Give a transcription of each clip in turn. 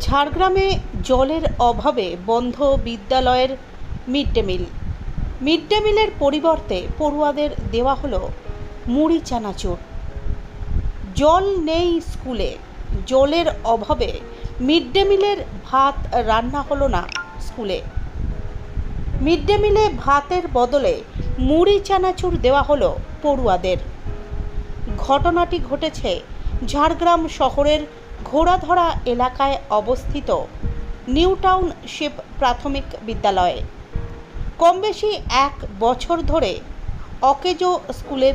ঝাড়গ্রামে জলের অভাবে বন্ধ বিদ্যালয়ের mid day meal. Mid day মিলের পরিবর্তে পড়ুয়াদের দেওয়া হলো মুড়ি চানাচুর। জল নেই স্কুলে, জলের অভাবে মিড ডে মিলের ভাত রান্না হলো না স্কুলে। মিড ডে মিলে ভাতের বদলে মুড়ি চানাচুর দেওয়া হলো পড়ুয়াদের। ঘটনাটি ঘটেছে ঝাড়গ্রাম শহরের ঘোড়াধরা এলাকায় অবস্থিত নিউ টাউনশিপ প্রাথমিক বিদ্যালয়ে। কম বেশি এক বছর ধরে অকেজো স্কুলের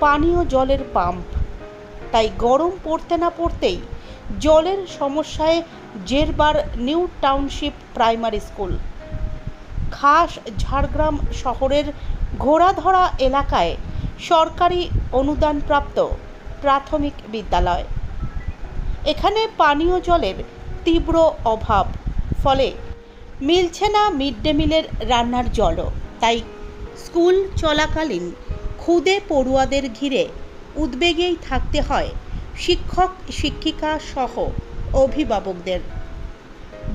পানীয় জলের পাম্প। তাই গরম পড়তে না পড়তেই জলের সমস্যায় জেরবার নিউ টাউনশিপ প্রাইমারি স্কুল। খাস ঝাড়গ্রাম শহরের ঘোড়াধরা এলাকায় সরকারি অনুদানপ্রাপ্ত প্রাথমিক বিদ্যালয়। এখানে পানীয় জলের তীব্র অভাব। ফলে মিলছে না মিড ডে মিলের রান্নার জলও। তাই স্কুল চলাকালীন খুদে পড়ুয়াদের ঘিরে উদ্বেগেই থাকতে হয় শিক্ষক, শিক্ষিকা সহ অভিভাবকদের।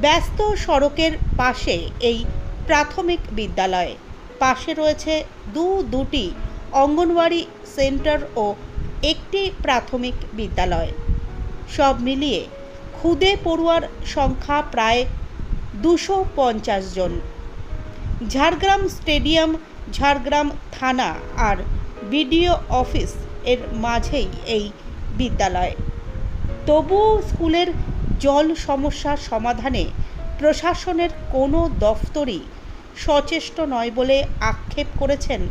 ব্যস্ত সড়কের পাশে এই প্রাথমিক বিদ্যালয়। পাশে রয়েছে দু, দুটি অঙ্গনওয়াড়ি সেন্টার ও একটি প্রাথমিক বিদ্যালয়। সব মিলিয়ে খুদে পড়ুয়ার সংখ্যা প্রায় দুশো পঞ্চাশ জন। ঝাড়গ্রাম স্টেডিয়াম, ঝাড়গ্রাম থানা আর বিডিও অফিস এর মাঝেই এই বিদ্যালয়। তবুও স্কুলের জল সমস্যার সমাধানে প্রশাসনের কোনো দফতরই সচেষ্ট নয় বলে আক্ষেপ করেছেন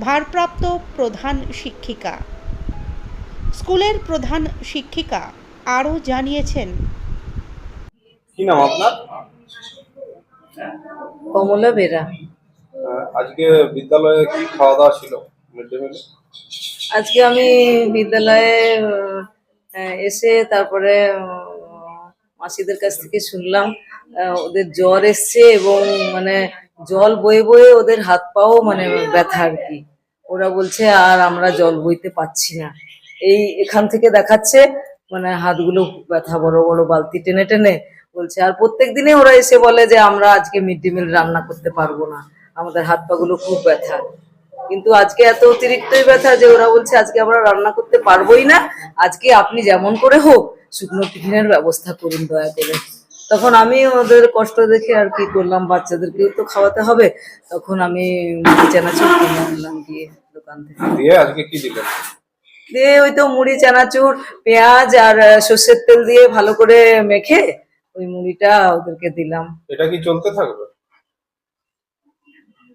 ভারপ্রাপ্ত প্রধান শিক্ষিকা। স্কুলের প্রধান শিক্ষিকা আরও জানিয়েছেন। কি নাম আপনার? কমলা বেরা। আজকে বিদ্যালয়ে কি খাওয়া দাওয়া ছিল আজকে আমি বিদ্যালয়ে আহ, এসে তারপরে মাসিদের কাছ থেকে শুনলাম আহ, ওদের জ্বর এসছে এবং মানে জল বয়ে বয়ে ওদের হাত পাও মানে ব্যথা আর কি। ওরা বলছে আর আমরা জল বইতে পাচ্ছি না। এই এখান থেকে দেখাচ্ছে মানে হাতগুলো ব্যথা, বড় বড় বালতি টেনে টেনে বলছে, আর প্রত্যেক দিনে ওরা এসে বলে যে, আমরা আজকে মিড ডে মিল রান্না করতে পারব না। আমাদের হাত পা গুলো খুব ব্যথা। কিন্তু আজকে এত অতিরিক্তই ব্যথা যে ওরা বলছে, আজকে আমরা রান্না করতে পারবোই না। আজকে আপনি যেমন করে হোক, শুকনো টিফিনের ব্যবস্থা করুন দয়া করে। তখন আমি ওদের কষ্ট দেখে আর কি করলাম, বাচ্চাদেরকেও তো খাওয়াতে হবে। তখন আমি চানাচুর কিনে আনলাম গিয়ে দোকান থেকে। আজকে কি দিলেন? দিয়ে ওই তো মুড়ি চানাচুর পেঁয়াজ আর সর্ষের তেল দিয়ে ভালো করে মেখে ওই মুড়িটা ওদেরকে দিলাম। এটা কি চলতে থাকবে?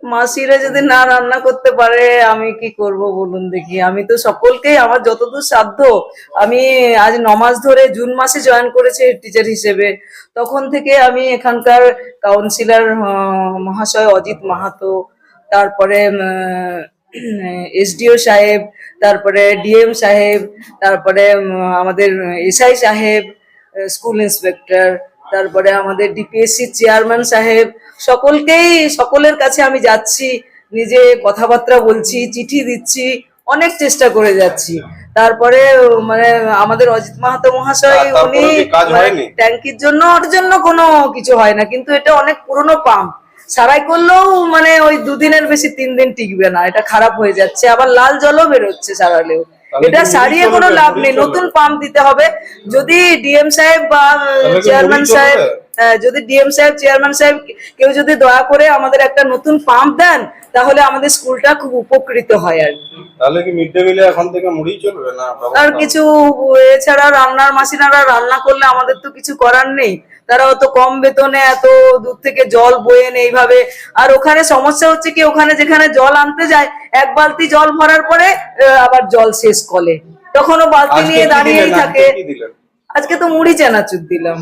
মাসিরা যদি না রান্না করতে পারে আমি কি করব বলুন দেখি। আমি তো সকলকেই আমার যতদূর সাধ্য আমি আজ নমাস ধরে জুন মাসে জয়েন করেছি টিচার হিসেবে। তখন থেকে আমি এখানকার কাউন্সিলর মহাশয় অজিত মাহাতো তারপরে এসডিও সাহেব তারপরে ডিএম সাহেব তারপরে আমাদের এসআই সাহেব স্কুল ইন্সপেক্টর তারপরে আমাদের ডিপিএসসি চেয়ারম্যান সাহেব সকলকেই সকলের কাছে আমি যাচ্ছি নিজে কথাবার্তা বলছি চিঠি দিচ্ছি অনেক চেষ্টা করে যাচ্ছি তারপরে মানে আমাদের অজিত মাহাতো মহাশয় উনি মানে? ট্যাঙ্কির জন্য ওর জন্য কোনো কিছু হয় না কিন্তু এটা অনেক পুরনো পাম্প সারাই করলেও মানে ওই দুদিনের বেশি তিন দিন টিকবে না এটা খারাপ হয়ে যাচ্ছে আবার লাল জলও বেরোচ্ছে সারালেও। এটা সারিয়ে কোনো লাভ নেই নতুন পাম্প দিতে হবে যদি ডিএম সাহেব বা চেয়ারম্যান সাহেব হ্যাঁ, যদি ডিএম সাহেব চেয়ারম্যান সাহেব কেউ যদি দয়া করে আমাদের একটা নতুন পাম্প দেন তাহলে আমাদের স্কুলটা খুব উপকৃত হয় আর তাহলে কি মিড ডে মিলে এখন থেকে মুড়ি চলবে না? আর কিছু এছাড়া রান্নার মাসিনারা রান্না করলে আমাদের তো কিছু করার নেই। তারা অত কম বেতনে এত দূর থেকে জল বয়ে নেই এইভাবে। আর ওখানে সমস্যা হচ্ছে কি ওখানে যেখানে জল আনতে যায় এক বালতি জল ভরার পরে আবার জল শেষ কলে। তখনও বালতি নিয়ে দাঁড়িয়েই থাকে। আজকে আজকে তো মুড়ি চানাচুর দিলাম।